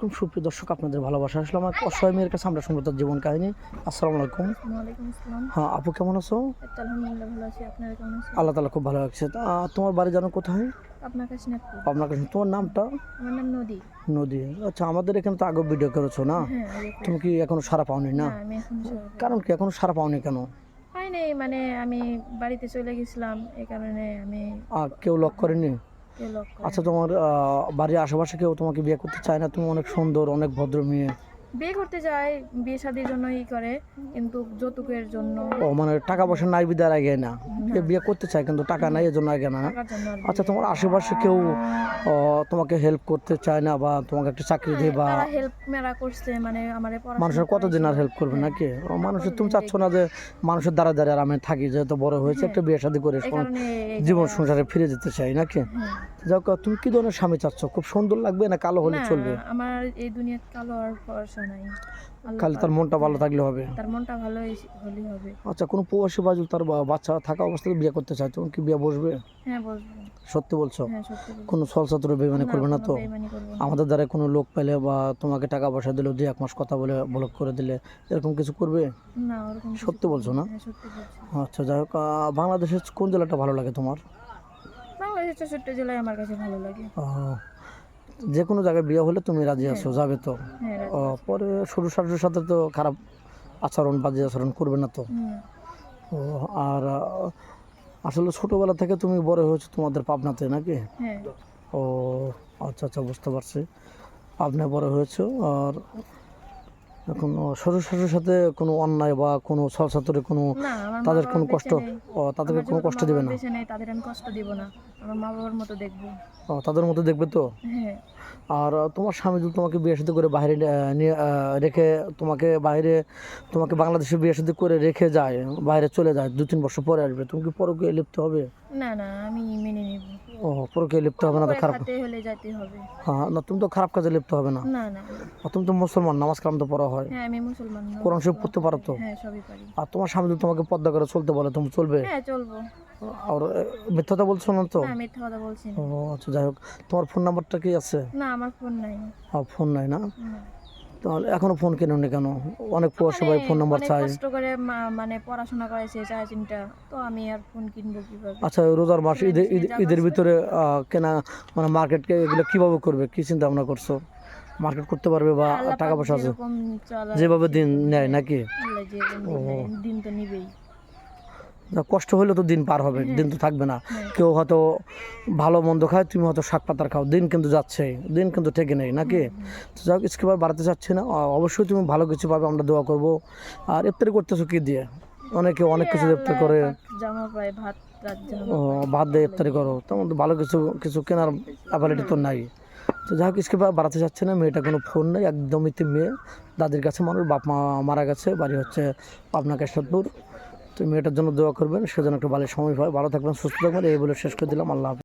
খুব সুপ্রিয় দর্শক আপনাদের ভালোবাসা। আসলে আমার অসহায় মেয়ের কাছে আমরা শুনব তার জীবন কাহিনী। আসসালামু আলাইকুম। হ্যাঁ আপু কেমন আছো? আল্লাহ তালা খুব ভালো লাগছে তোমার বাড়ি জানো কোথায়? আপনার কাছে আপনার কাছে তোমার নামটা? নদী। নদী। আচ্ছা আমাদের এখানে তো আগে ভিডিও করেছ না? হ্যাঁ। তুমি কি এখনও সারা পাওনি না? কারণ কি এখনও সারা পাওনি কেন? পাই নাই মানে আমি বাড়িতে চলে গেছিলাম এই কারণে আমি কেউ লক করেনি? আচ্ছা তোমার বাড়ির আশেপাশে কেউ তোমাকে বিয়ে করতে চায় না? তুমি অনেক সুন্দর, অনেক ভদ্র মেয়ে। বিয়ে করতে যায় বিয়ে শাদির জন্য ই করে কিন্তু যৌতুকের জন্য। ও মানে টাকা পয়সা নাই বিদায় আগে না? বিয়ে করতে চায় কিন্তু টাকা নাই এজন্য আগে না? টাকার জন্য আর আচ্ছা তোমার আশেপাশে কেউ তোমাকে হেল্প করতে চায় না বা তোমাকে একটা চাকরি দিয়ে বা তারা হেল্প মেরা করছে মানে আমার মানুষের কতদিন আর হেল্প করবে নাকি? ও, মানুষের তুমি চাচ্ছ না যে মানুষের দ্বারা দ্বারা আর আমি থাকি যেহেতু বড় হয়েছে একটা বিয়ে শাদী করে এই কারণে এই- জীবন সংসারে ফিরে যেতে চাই নাকি? হ্যাঁ। যাক তুমি কি ধরনের স্বামী চাচ্ছ? খুব সুন্দর লাগবে না? কালো হলে না, চলবে? আমার এই দুনিয়াতে কালো আর ফর্সা নাই। খালি তার মনটা ভালো থাকলে হবে। তার মনটা ভালো হলেই হবে। আচ্ছা কোনো প্রবাসী বাজু তার বাচ্চা থাকা অবস্থায় বিয়ে করতে চায় তুমি কি বিয়ে বসবে? হ্যাঁ বসবো। সত্যি বলছো? হ্যাঁ কোনো সলসাতুরে বেমানি করবে না তো। আমাদের দ্বারা কোনো লোক পেলে বা তোমাকে টাকা পয়সা দিলে দুই এক মাস কথা বলে ব্লক করে দিলে এরকম কিছু করবে? না সত্যি বলছো না? হ্যাঁ আচ্ছা যাই হোক বাংলাদেশের কোন জেলাটা ভালো লাগে তোমার? বাংলাদেশের চৌষট্টি জেলায় আমার কাছে ভালো লাগে। যে কোনো জায়গায় বিয়ে হলে তুমি রাজি আছো যাবে তো। হ্যাঁ পরে সরু শাশুর সাথে তো খারাপ আচরণ বাজে আচরণ করবে না তো। ও, আর আসলে ছোটবেলা থেকে তুমি বড় হয়েছো তোমাদের পাবনাতে নাকি? হ্যাঁ। ও আচ্ছা আচ্ছা বুঝতে পারছি। পাবনায় বড় হয়েছো আর এখন শ্বশুর শাশুর সাথে কোনো অন্যায় বা কোনো সলসাতুরে কোনো তাদের কোনো কষ্ট? ও তাদেরকে কোনো কষ্ট দিবে না? তাদের আমি কষ্ট দিব না। আমার মা বাবার মতো দেখব। ও, তাদের মতো দেখবে তো? হ্যাঁ। আর তোমার স্বামী যদি তোমাকে বিয়ে শাদী করে বাইরে নিয়ে রেখে তোমাকে বাইরে তোমাকে বাংলাদেশে বিয়ে শাদী করে রেখে যায় বাইরে চলে যায় দু তিন বছর পরে আসবে তুমি কি পরকে লিপ্ত হবে? না না আমি মেনে নেব। ও পরকে লিপ্ত হবে না তো খারাপ হলে যেতে হবে। হ্যাঁ না তুমি তো খারাপ কাজে লিপ্ত হবে না। না না। তুমি তো মুসলমান নামাজ কালাম তো পড়া হয়। হ্যাঁ আমি মুসলমান। কোরআন শরীফ পড়তে পারো তো? হ্যাঁ সবই পারি। আর তোমার স্বামী যদি তোমাকে পদ্মা করে চলতে বলে তুমি চলবে? হ্যাঁ চলবো। আর মিথ্যাটা বলছো না তো? না মিথ্যা কথা বলছি ও আচ্ছা যাই হোক। তোমার ফোন নাম্বারটা কি আছে? না আমার ফোন নাই। ফোন নাই না। তাহলে এখনও ফোন কেননি কেন? অনেক পর মানে ফোন নাম্বার চাই কষ্ট করে মানে পড়াশোনা করেছে চিন্তা তো আমি আর ফোন কিনবো কীভাবে? আচ্ছা রোজার মাস ঈদের ঈদ- ঈদের ভিতরে কেনা মানে মার্কেটকে এগুলো কীভাবে করবে? কি চিন্তা ভাবনা করছ? মার্কেট করতে পারবে বা টাকা পয়সা আছে? যেভাবে দিন নেয় নাকি? দিন তো নিবেই। কষ্ট হলে তো দিন পার হবে দিন তো থাকবে না। কেউ হয়তো ভালো মন্দ খায় তুমি হয়তো শাক পাতার খাও দিন কিন্তু যাচ্ছে দিন কিন্তু ঠেকে নেই নাকি? তো যাই হোক স্কিপার বাড়াতে চাচ্ছি না অবশ্যই তুমি ভালো কিছু পাবে আমরা দোয়া করব। আর ইফতারি করতেছো কি দিয়ে? অনেকে অনেক কিছু ইফতার করে। ও, ভাত দিয়ে ইফতারি করো তেমন তো ভালো কিছু কিছু কেনার অ্যাবিলিটি তো নাই। তো যাই হোক স্কিপার বাড়াতে চাচ্ছে না মেয়েটা কোনো ফোন নেই একদমই তো মেয়ে। দাদির কাছে মানুষ বাপ মা মারা গেছে বাড়ি হচ্ছে পাবনা কেশবপুর। তো মেয়েটার জন্য দোয়া করবেন, সেজন্য একটু ভালো সময় হয় ভালো থাকবেন, সুস্থ থাকবেন, এই বলে শেষ করে দিলাম, আল্লাহ।